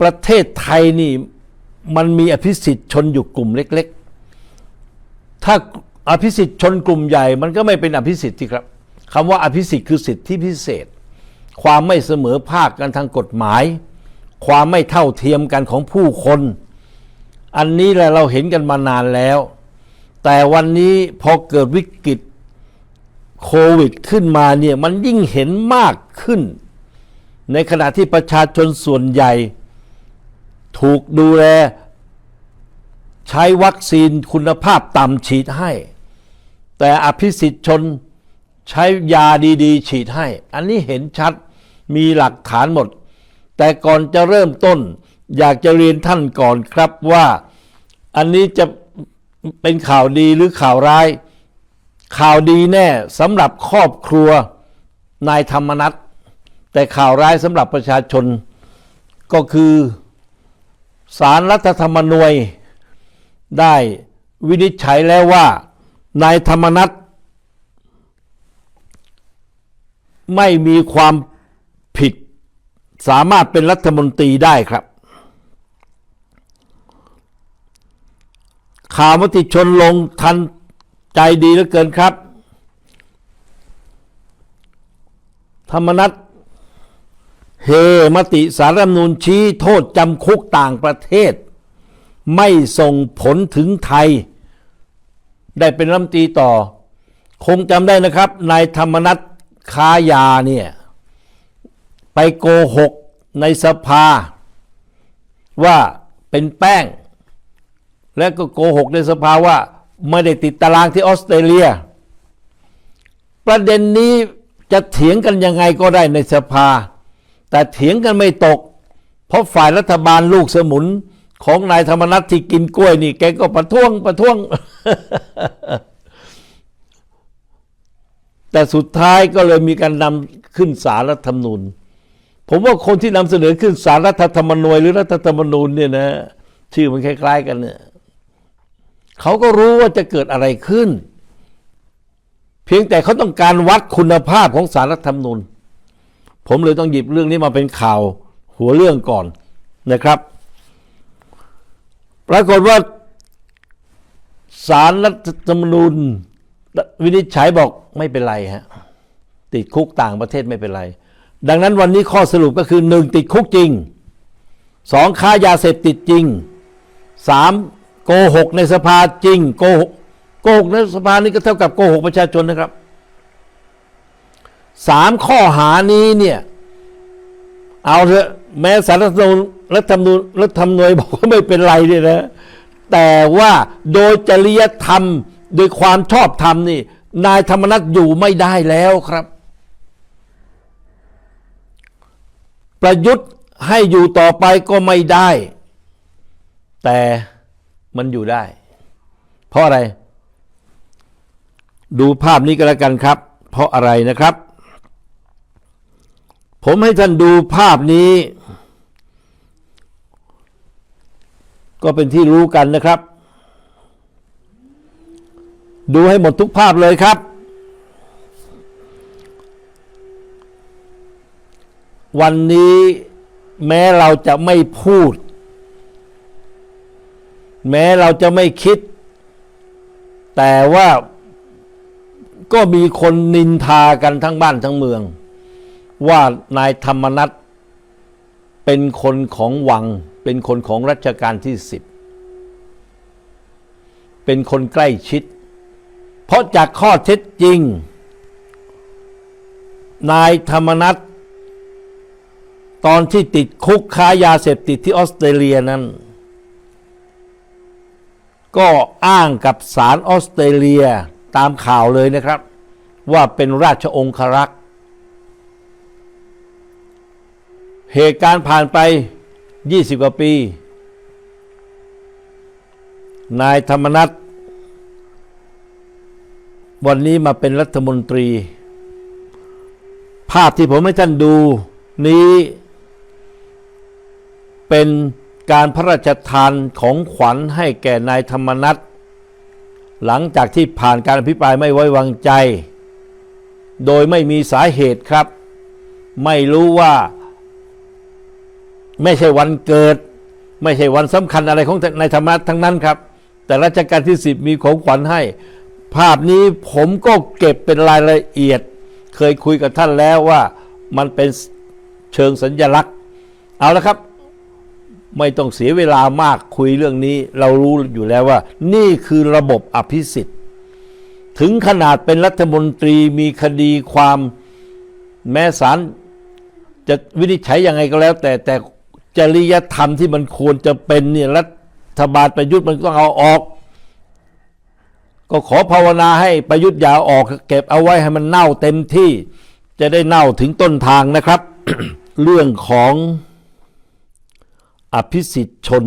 ประเทศไทยนี่มันมีอภิสิทธิ์ชนอยู่กลุ่มเล็ก ๆ ถ้าอภิสิทธิ์ชนกลุ่มใหญ่ มันก็ไม่เป็นอภิสิทธิ์ที่ครับคำว่าอภิสิทธิ์คือสิทธิพิเศษ ความไม่เสมอภาคกันทางกฎหมาย ความไม่เท่าเทียมกันของผู้คน อันนี้แหละเราเห็นกันมานานแล้ว แต่วันนี้พอเกิดวิกฤตโควิดขึ้นมาเนี่ยมันยิ่งเห็นมากขึ้น ในขณะที่ประชาชนส่วนใหญ่ ถูกดูแล ใช้วัคซีนคุณภาพต่ำฉีดให้ แต่อภิสิทธิ์ชนใช้ยาดีๆ ฉีดให้ อันนี้เห็นชัดมีหลักฐานหมด แต่ก่อนจะเริ่มต้น อยากจะเรียนท่านก่อนครับว่าอันนี้จะเป็นข่าวดีหรือข่าวร้าย ข่าวดีแน่สำหรับครอบครัวนายธรรมนัฐแต่ข่าวร้ายสำหรับประชาชนก็คือ สารรัฐธรรมนูญได้วินิจฉัยแล้วว่านายธรรมนัฐไม่มีความผิด สามารถเป็นรัฐมนตรีได้ครับ ข่าวมติชนลงทันใจดีเหลือเกินครับ ธรรมนัต เฮมติสารรัฐมนูญชี้โทษจำคุกต่างประเทศ ไม่ส่งผลถึงไทย ได้เป็นรัฐมนตรีต่อ คงจำได้นะครับนายธรรมนัตค้ายาเนี่ย ไปโกหกในสภา ว่าเป็นแป้ง และก็โกหกในสภาว่าไม่ได้ติดตารางที่ออสเตรเลีย ประเด็นนี้จะเถียงกันยังไงก็ได้ในสภา แต่เถียงกันไม่ตก เพราะฝ่ายรัฐบาลลูกสมุนของนายธรรมนัฐที่กินกล้วยนี่ แกก็ประท้วงประท้วง แต่สุดท้ายก็เลยมีการนำขึ้นสารรัฐธรรมนูญ ผมว่าคนที่นำเสนอขึ้นสารรัฐธรรมนูญหรือรัฐธรรมนูญเนี่ยนะชื่อมันคล้าย ๆ กันเนี่ยเขาก็รู้ว่าจะเกิดอะไรขึ้น เพียงแต่เขาต้องการวัดคุณภาพของสารรัฐธรรมนูญ ผมเลยต้องหยิบเรื่องนี้มาเป็นข่าวหัวเรื่องก่อนนะครับ ปรากฏว่าสารรัฐธรรมนูญวินิจฉัยบอกไม่เป็นไรฮะติดคุกต่างประเทศไม่เป็นไร ดังนั้นวันนี้ข้อสรุปก็คือหนึ่งติดคุกจริงสองค้ายาเสพติดจริงสามโกหกในสภาจริงโกหกโกหกในสภานี่ก็เท่ากับโกหกประชาชนนะครับ สามข้อหานี้เนี่ย เอาเถอะแม้สารรัฐธรรมนูญรัฐธรรมนูญรัฐธรรมนูญบอกว่าไม่เป็นไรเนี่ยนะ แต่ว่าโดยจริยธรรมโดยความชอบธรรมนี่ นายธรรมนัฐอยู่ไม่ได้แล้วครับ ประยุทธ์ให้อยู่ต่อไปก็ไม่ได้ แต่มันอยู่ได้ เพราะอะไร ดูภาพนี้ก็แล้วกันครับ เพราะอะไรนะครับ ผมให้ท่านดูภาพนี้ ก็เป็นที่รู้กันนะครับ ดูให้หมดทุกภาพเลยครับ วันนี้แม้เราจะไม่พูด แม้เราจะไม่คิด แต่ว่าก็มีคนนินทากันทั้งบ้านทั้งเมือง ว่านายธรรมนัฐเป็นคนของวัง เป็นคนของรัชกาลที่สิบเป็นคนใกล้ชิด เพราะจากข้อเท็จจริง นายธรรมนัฐตอนที่ติดคุกค้ายาเสพติดที่ออสเตรเลียนั้น ก็อ้างกับศาลออสเตรเลียตามข่าวเลยนะครับ ว่าเป็นราชองครักษ์ เหตุการณ์ผ่านไป 20 กว่าปี นายธรรมนัฐวันนี้มาเป็นรัฐมนตรี ภาพที่ผมให้ท่านดูนี้เป็นการพระราชทานของขวัญให้แก่นายธรรมนัฐหลังจากที่ผ่านการอภิปรายไม่ไว้วางใจ โดยไม่มีสาเหตุครับ ไม่รู้ว่า ไม่ใช่วันเกิด ไม่ใช่วันสำคัญอะไรของในธรรมะทั้งนั้นครับ แต่รัชกาลที่สิบมีของขวัญให้ ภาพนี้ผมก็เก็บเป็นรายละเอียด เคยคุยกับท่านแล้วว่ามันเป็นเชิงสัญญลักษณ์ เอาละครับ ไม่ต้องเสียเวลามากคุยเรื่องนี้ เรารู้อยู่แล้วว่า นี่คือระบบอภิสิทธิ์ ถึงขนาดเป็นรัฐมนตรีมีคดีความแม้ศาลจะวินิจฉัยยังไงก็แล้ว แต่แต่ จริยธรรมที่มันควรจะเป็นเนี่ยรัฐบาลประยุทธ์มันต้องเอาออก ก็ขอภาวนาให้ประยุทธ์อย่าออก เก็บเอาไว้ให้มันเน่าเต็มที่ จะได้เน่าถึงต้นทางนะครับ เรื่องของอภิสิทธิ์ชน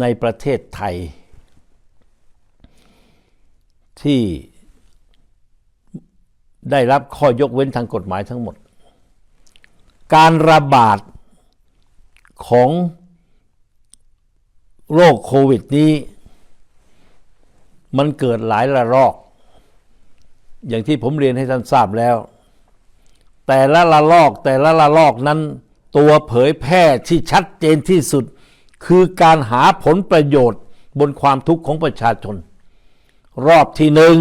ในประเทศไทย ที่ได้รับข้อยกเว้นทางกฎหมายทั้งหมด การระบาด ของโรคโควิดนี้ มันเกิดหลายระลอก อย่างที่ผมเรียนให้ท่านทราบแล้ว แต่ละระลอกแต่ละระลอกนั้น ตัวเผยแพร่ที่ชัดเจนที่สุด คือการหาผลประโยชน์บนความทุกข์ของประชาชน รอบที่หนึ่ง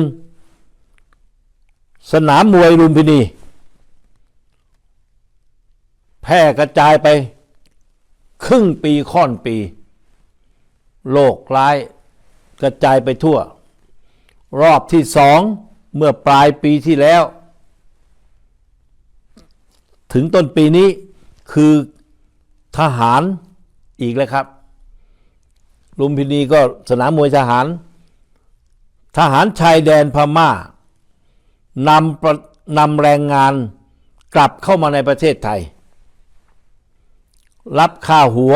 สนามมวยลุมพินี แพร่กระจายไป ครึ่งปีค่อนปี โรคร้ายกระจายไปทั่ว รอบที่สองเมื่อปลายปีที่แล้ว ถึงต้นปีนี้คือทหารอีกแล้วครับ ลุมพินีก็สนามมวยทหาร ทหารชายแดนพม่านำนำแรงงานกลับเข้ามาในประเทศไทย รับค่าหัว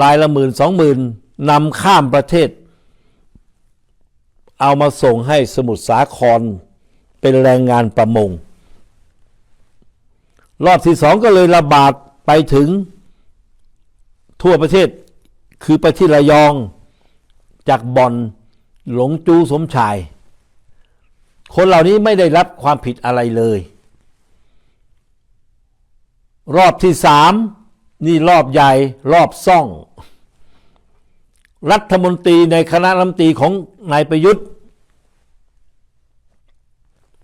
รายละหมื่นสองหมื่นนำข้ามประเทศ เอามาส่งให้สมุทรสาครเป็นแรงงานประมง รอบที่สองก็เลยระบาดไปถึงทั่วประเทศคือไปที่ระยองจากบ่อนหลงจูสมชาย คนเหล่านี้ไม่ได้รับความผิดอะไรเลย รอบที่สามนี่รอบใหญ่รอบซ่อง รัฐมนตรีในคณะรัฐมนตรีของนายประยุทธ์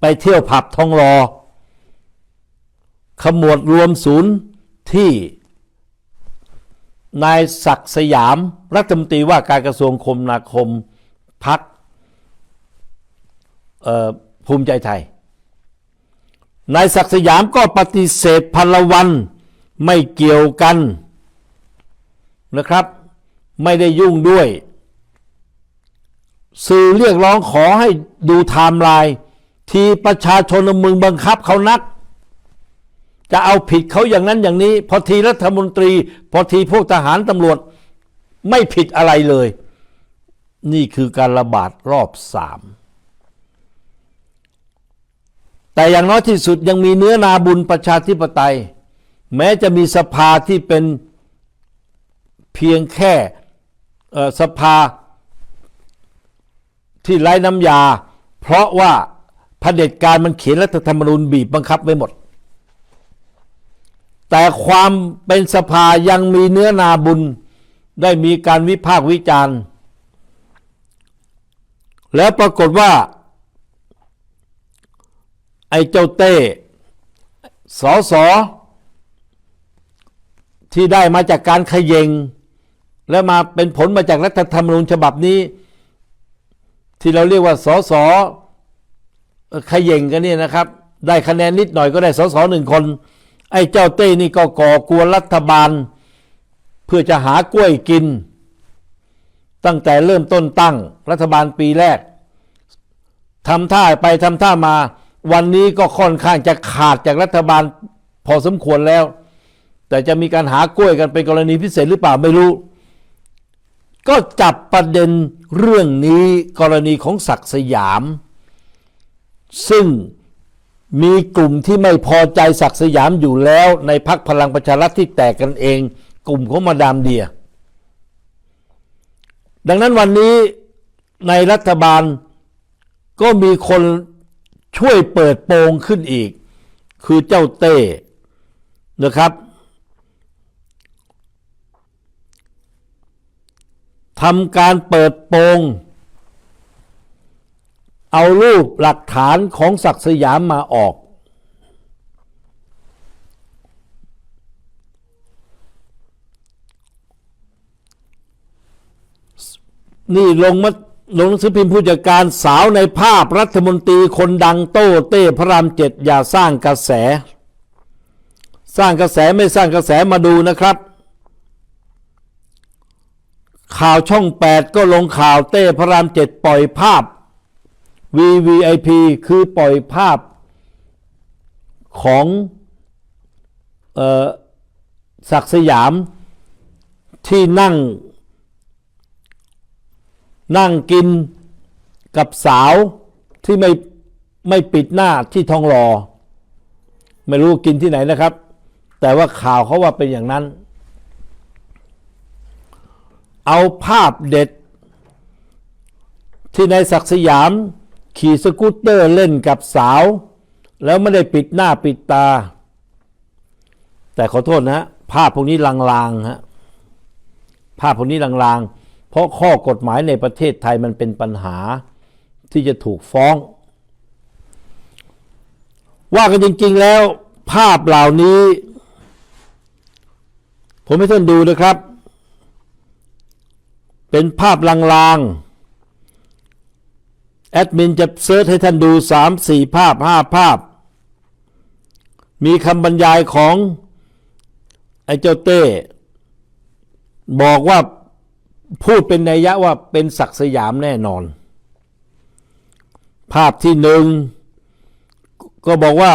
ไปเที่ยวผับทองรอ ขมวดรวมศูนย์ที่นายศักดิ์สยาม รัฐมนตรีว่าการกระทรวงคมนาคมพักภูมิใจไทย นายศักดิ์สยามก็ปฏิเสธพลวันไม่เกี่ยวกันนะครับ ไม่ได้ยุ่งด้วย สื่อเรียกร้องขอให้ดูไทม์ไลน์ที่ประชาชนมึงบังคับเขานัก จะเอาผิดเขาอย่างนั้นอย่างนี้ พอทีรัฐมนตรี พอทีพวกทหารตำรวจไม่ผิดอะไรเลย นี่คือการระบาดรอบสาม แต่อย่างน้อยที่สุดยังมีเนื้อนาบุญประชาธิปไตย แม้จะมีสภาที่เป็นเพียงแค่สภาที่ไร้น้ำยา เพราะว่าเผด็จการมันเขียนรัฐธรรมนูญบีบบังคับไว้หมด แต่ความเป็นสภายังมีเนื้อนาบุญได้มีการวิพากษ์วิจารณ์ แล้วปรากฏว่า ไอ้เจ้าเต้สอสอที่ได้มาจากการขย e งและมาเป็นผลมาจากรัฐธรรมนูญฉบับนี้ ที่เราเรียกว่าสอสอขยงกันเนี่ยนะครับ ได้คะแนนนิดหน่อยก็ได้สอสอหนึ่งคน ไอ้เจ้าเต้นี่ก็ก่อกวนรัฐบาล เพื่อจะหากล้วยกิน ตั้งแต่เริ่มต้นตั้งรัฐบาลปีแรกทำท่าไปทำท่ามา วันนี้ก็ค่อนข้างจะขาดจากรัฐบาลพอสมควรแล้ว แต่จะมีการหากล้วยกันเป็นกรณีพิเศษหรือเปล่าไม่รู้ ก็จับประเด็นเรื่องนี้กรณีของศักสยาม ซึ่งมีกลุ่มที่ไม่พอใจศักสยามอยู่แล้ว ในพักพลังประชารัฐที่แตกกันเอง กลุ่มของมาดามเดีย ดังนั้นวันนี้ในรัฐบาลก็มีคน ช่วยเปิดโปงขึ้นอีก คือเจ้าเต้นะครับทำการเปิดโปง เอารูปหลักฐานของศักสยามมาออก นี่ลงมา ลงหนังสือพิมพ์ผู้จัดการสาวในภาพรัฐมนตรีคนดังโต้เต้พระรามเจ็ดอย่าสร้างกระแส สร้างกระแสไม่สร้างกระแสมาดูนะครับ ข่าวช่อง 8 ก็ลงข่าวเต้พระรามเจ็ดปล่อยภาพ VVIP คือปล่อยภาพของออศักดิ์สยามที่นั่ง นั่งกินกับสาวที่ไม่ไม่ปิดหน้าที่ทองหลอ่อไม่รู้กินที่ไหนนะครับ แต่ว่าข่าวเขาว่าเป็นอย่างนั้น เอาภาพเด็ด ที่นายศักสยาม ขี่สกูตเตอร์เล่นกับสาว แล้วไม่ได้ปิดหน้าปิดตา แต่ขอโทษนะ ภาพพวกนี้ลางๆฮะภาพพวกนี้ลางๆ เพราะข้อกฎหมายในประเทศไทยมันเป็นปัญหาที่จะถูกฟ้อง ว่ากันจริง ๆ แล้ว ภาพเหล่านี้ ผมให้ท่านดูนะครับ เป็นภาพลางๆ แอดมินจะเซิร์ชให้ท่านดู 3 4 ภาพ 5 ภาพ มีคำบรรยายของไอ้เจ้าเต้ บอกว่า พูดเป็นนัยยะว่าเป็นศักดิ์สยามแน่นอน ภาพที่หนึ่งก็บอกว่า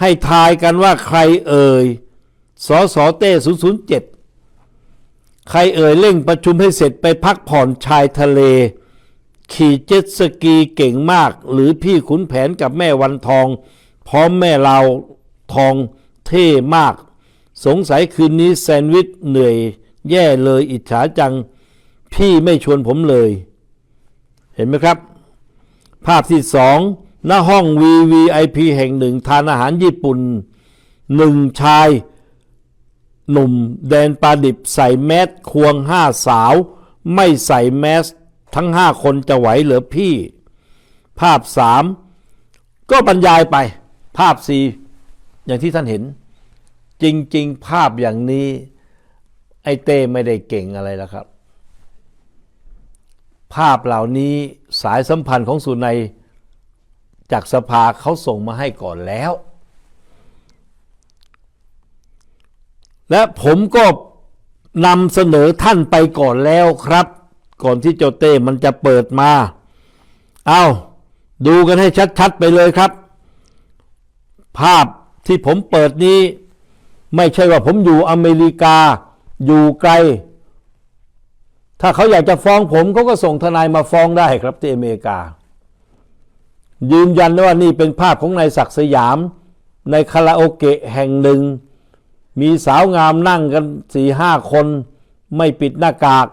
ให้ทายกันว่าใครเอ่ยสสเต้007 ใครเอ่ยเร่งประชุมให้เสร็จไปพักผ่อนชายทะเล ขี่เจ็ตสกีเก่งมาก หรือพี่ขุนแผนกับแม่วันทอง พร้อมแม่เราวทองเท่มาก สงสัยคืนนี้แซนวิชเหนื่อย แย่เลยอิจฉาจัง พี่ไม่ชวนผมเลย เห็นไหมครับ ภาพที่สองหน้าห้อง VVIP แห่งหนึ่ง ทานอาหารญี่ปุ่นหนึ่งชาย หนุ่มแดนปลาดิบใส่แมสควงห้าสาว ไม่ใส่แมสทั้งห้าคนจะไหวเหรือพี่ ภาพสามก็บรรยายไป ภาพสี่อย่างที่ท่านเห็น จริง ๆ ภาพอย่างนี้ ไอ้เต้ไม่ได้เก่งอะไรแล้วครับ ภาพเหล่านี้สายสัมพันธ์ของสุนัยจากสภาเขาส่งมาให้ก่อนแล้ว และผมก็นำเสนอท่านไปก่อนแล้วครับ ก่อนที่เจ้าเต้มันจะเปิดมา เอาดูกันให้ชัดๆไปเลยครับ ภาพที่ผมเปิดนี้ ไม่ใช่ว่าผมอยู่อเมริกา อยู่ไกล ถ้าเขาอยากจะฟ้องผมเขาก็ส่งทนายมาฟ้องได้ครับที่อเมริกา ยืนยันว่านี่เป็นภาพของนายศักดิ์สยาม ในคาราโอเกะแห่งหนึ่ง มีสาวงามนั่งกันสี่ห้าคน ไม่ปิดหน้ากาก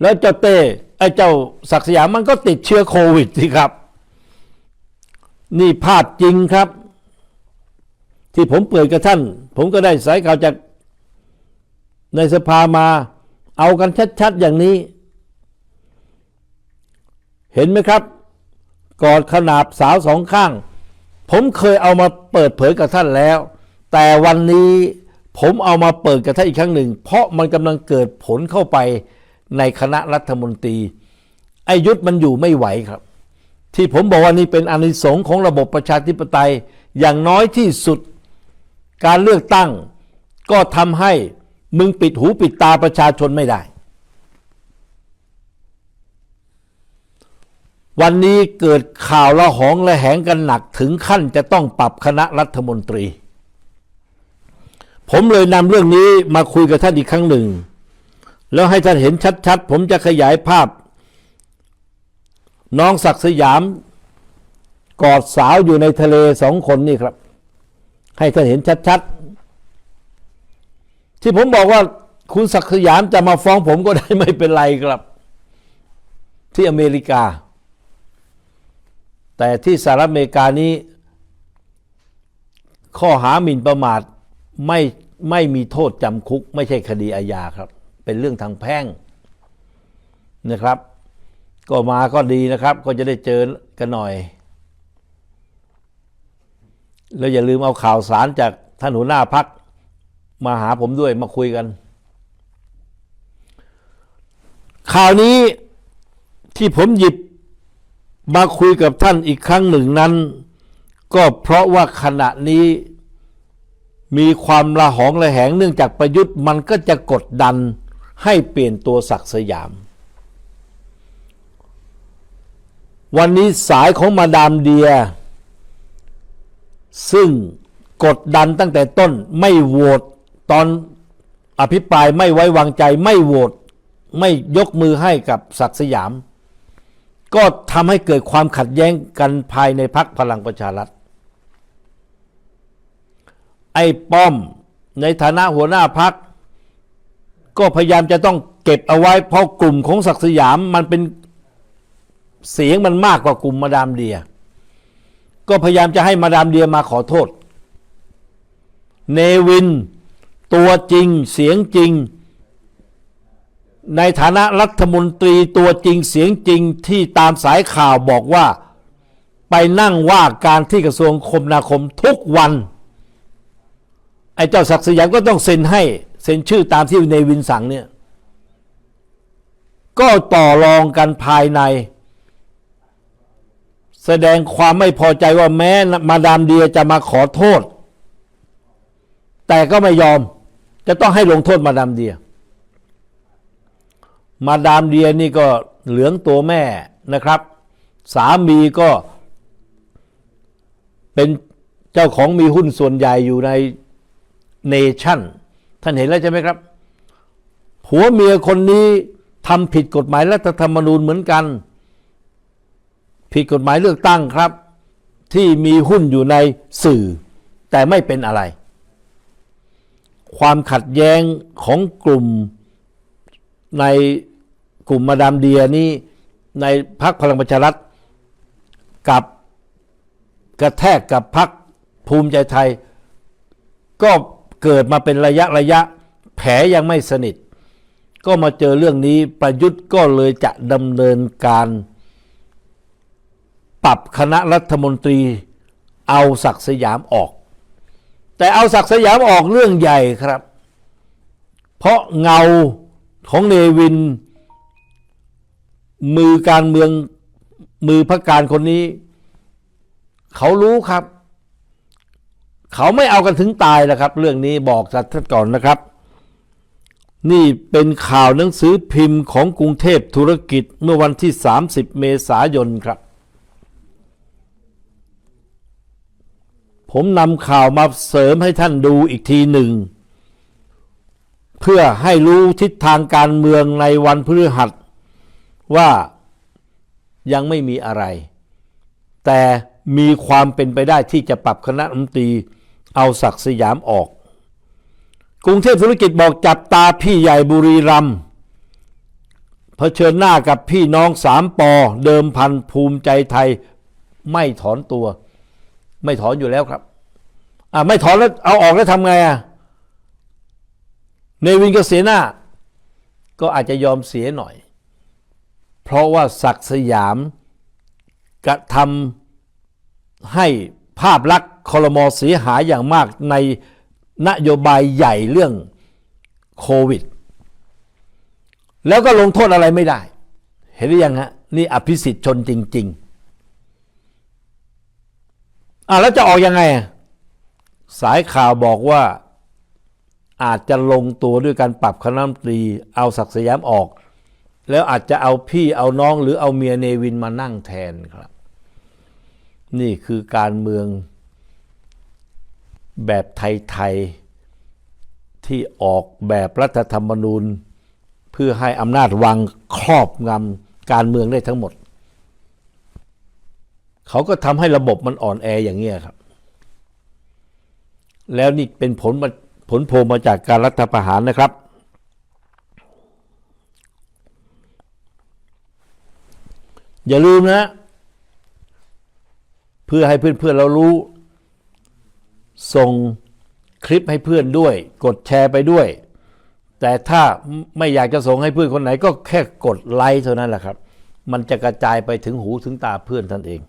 แล้วเจ้าเต้ไอ้เจ้าศักดิ์สยามมันก็ติดเชื้อโควิดสิครับ นี่ภาพจริงครับที่ผมเปิดกับท่าน ผมก็ได้สายข่าวจาก ในสภามาเอากันชัด ๆ อย่างนี้ เห็นไหมครับ กอดขนาบสาวสองข้าง ผมเคยเอามาเปิดเผยกับท่านแล้ว แต่วันนี้ผมเอามาเปิดกับท่านอีกครั้งหนึ่ง เพราะมันกำลังเกิดผลเข้าไปในคณะรัฐมนตรีไอายุทธมันอยู่ไม่ไหวครับ ที่ผมบอกว่านี่เป็นอานิสงส์ของระบบประชาธิปไตยอย่างน้อยที่สุด การเลือกตั้งก็ทำให้ มึงปิดหูปิดตาประชาชนไม่ได้ วันนี้เกิดข่าวละหองละแหงกันหนักถึงขั้นจะต้องปรับคณะรัฐมนตรี ผมเลยนำเรื่องนี้มาคุยกับท่านอีกครั้งหนึ่ง แล้วให้ท่านเห็นชัดๆ ผมจะขยายภาพ น้องศักดิ์สยาม กอดสาวอยู่ในทะเลสองคนนี่ครับ ให้ท่านเห็นชัดๆ ที่ผมบอกว่าคุณศักสยามจะมาฟ้องผมก็ได้ไม่เป็นไรครับ ที่อเมริกา แต่ที่สหรัฐอเมริกานี้ ข้อหาหมิ่นประมาทไม่ไม่มีโทษจำคุก ไม่ใช่คดีอาญาครับ เป็นเรื่องทางแพ่งนะครับ ก็มาก็ดีนะครับ ก็จะได้เจอกันหน่อย แล้วอย่าลืมเอาข่าวสารจากท่านหัวหน้าพัก มาหาผมด้วยมาคุยกันข่าวนี้ที่ผมหยิบมาคุยกับท่านอีกครั้งหนึ่งนั้น ก็เพราะว่าขณะนี้มีความละหองระแหงเนื่องจากประยุทธ์มันก็จะกดดันให้เปลี่ยนตัวศักดิ์สยาม วันนี้สายของมาดามเดีย ซึ่งกดดันตั้งแต่ต้นไม่โหวต ตอนอภิปรายไม่ไว้วางใจไม่โหวตไม่ยกมือให้กับศักดิ์สยาม ก็ทำให้เกิดความขัดแย้งกันภายในพักพลังประชารัฐ ไอ้ป้อมในฐานะหัวหน้าพัก ก็พยายามจะต้องเก็บเอาไว้เพราะกลุ่มของศักดิ์สยามมันเป็นเสียงมันมากกว่ากลุ่มมาดามเดีย ก็พยายามจะให้มาดามเดียมาขอโทษ เนวิน ตัวจริงเสียงจริง ในฐานะรัฐมนตรีตัวจริงเสียงจริงที่ตามสายข่าวบอกว่า ไปนั่งว่าการที่กระทรวงคมนาคมทุกวัน ไอ้เจ้าศักดิ์สยามก็ต้องเซ็นให้เซ็นชื่อตามที่เนวินสั่งเนี่ยก็ต่อรองกันภายใน แสดงความไม่พอใจว่าแม้มาดามเดียจะมาขอโทษ แต่ก็ไม่ยอม จะต้องให้ลงโทษมาดามเดีย มาดามเดียนี่ก็เหลืองตัวแม่นะครับ สามีก็เป็นเจ้าของมีหุ้นส่วนใหญ่อยู่ในเนชั่น ท่านเห็นแล้วใช่ไหมครับ ผัวเมียคนนี้ทำผิดกฎหมายรัฐธรรมนูญเหมือนกัน ผิดกฎหมายเลือกตั้งครับ ที่มีหุ้นอยู่ในสื่อ แต่ไม่เป็นอะไร ความขัดแย้งของกลุ่มในกลุ่มมาดามเดียนี่ในพรรคพลังประชารัฐกับกระแทกกับพรรคภูมิใจไทย ก็เกิดมาเป็นระยะระยะแผลยังไม่สนิท ก็มาเจอเรื่องนี้ประยุทธ์ก็เลยจะดำเนินการ ปรับคณะรัฐมนตรีเอาศักดิ์สยามออก แต่เอาศักสยามออกเรื่องใหญ่ครับ เพราะเงาของเนวิน มือการเมืองมือพระการคนนี้ เขารู้ครับ เขาไม่เอากันถึงตายแล้วครับ เรื่องนี้บอกสัตว์ก่อนนะครับ นี่เป็นข่าวหนังสือพิมพ์ของกรุงเทพธุรกิจเมื่อวันที่ 30 เมษายนครับ ผมนำข่าวมาเสริมให้ท่านดูอีกทีหนึ่ง เพื่อให้รู้ทิศทางการเมืองในวันพฤหัส ว่ายังไม่มีอะไร แต่มีความเป็นไปได้ที่จะปรับคณะรัฐมนตรีเอาศักดิ์สยามออก กรุงเทพธุรกิจบอกจับตาพี่ใหญ่บุรีรัมย์เผชิญหน้ากับพี่น้องสามปอเดิมพันภูมิใจไทยไม่ถอนตัว ไม่ถอนอยู่แล้วครับอ่าไม่ถอนแล้วเอาออกแล้วทำไงอะเนวินก็เสียหน้า ก็อาจจะยอมเสียหน่อย เพราะว่าศักสยามกระทำให้ภาพลักษณ์คอรมอเสียหายอย่างมากในนโยบายใหญ่เรื่องโควิด แล้วก็ลงโทษอะไรไม่ได้ เห็นหรือยังฮะ นี่อภิสิทธิ์ชนจริง ๆ อ่าแล้วจะออกยังไง สายข่าวบอกว่าอาจจะลงตัวด้วยการปรับคณะรัฐมนตรีเอาศักดิ์สยามออก แล้วอาจจะเอาพี่เอาน้องหรือเอาเมียเนวินมานั่งแทนครับ นี่คือการเมืองแบบไทยๆที่ออกแบบรัฐธรรมนูญ เพื่อให้อำนาจวังครอบงำการเมืองได้ทั้งหมด เขาก็ทำให้ระบบมันอ่อนแออย่างนี้ยครับ แล้วนี่เป็นผลมาผลโพลมาจากการรัฐประหารนะครับ อย่าลืมนะ เพื่อให้เพื่อนๆเรารู้ ส่งคลิปให้เพื่อนด้วย กดแชร์ไปด้วย แต่ถ้าไม่อยากจะส่งให้เพื่อนคนไหน ก็แค่กดไลค์เท่านั้นแหละครับ มันจะกระจายไปถึงหูถึงตาเพื่อนท่านเอง